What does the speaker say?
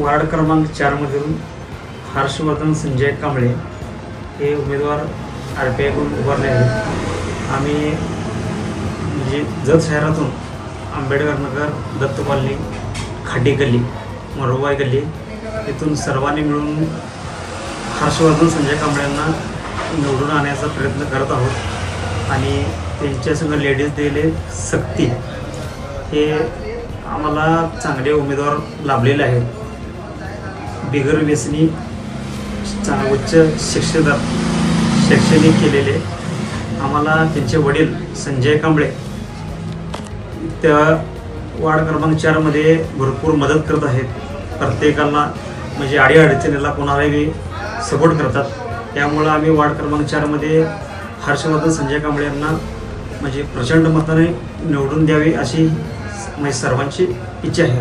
Ward क्रमांक चारमधून हर्षवर्धन संजय कांबळे हे उमेदवार आर पी आयकडून उभारले आहेत. आम्ही म्हणजे जत शहरातून आंबेडकर नगर दत्त कॉलनी खाडी गल्ली मरोबाई गल्ली इथून सर्वांनी मिळून हर्षवर्धन संजय कांबळेंना निवडून आणण्याचा प्रयत्न करत आहोत. आणि त्यांच्यासंग लेडीज दिले सक्ती हे आम्हाला चांगले उमेदवार लाभलेले आहेत. बिगर व्यसनी चा- उच्च शिक्षित शैक्षणिक केलेले आम्हाला त्यांचे वडील संजय कांबळे त्या वार्ड क्रमांक चारमध्ये भरपूर मदत करत आहेत. प्रत्येकाला म्हणजे अडीअडचणीला कोणालाही सपोर्ट करतात. त्यामुळं आम्ही वार्ड क्रमांक चारमध्ये हर्षवर्धन संजय कांबळे यांना म्हणजे प्रचंड मताने निवडून द्यावी अशी म्हणजे सर्वांची इच्छा आहे.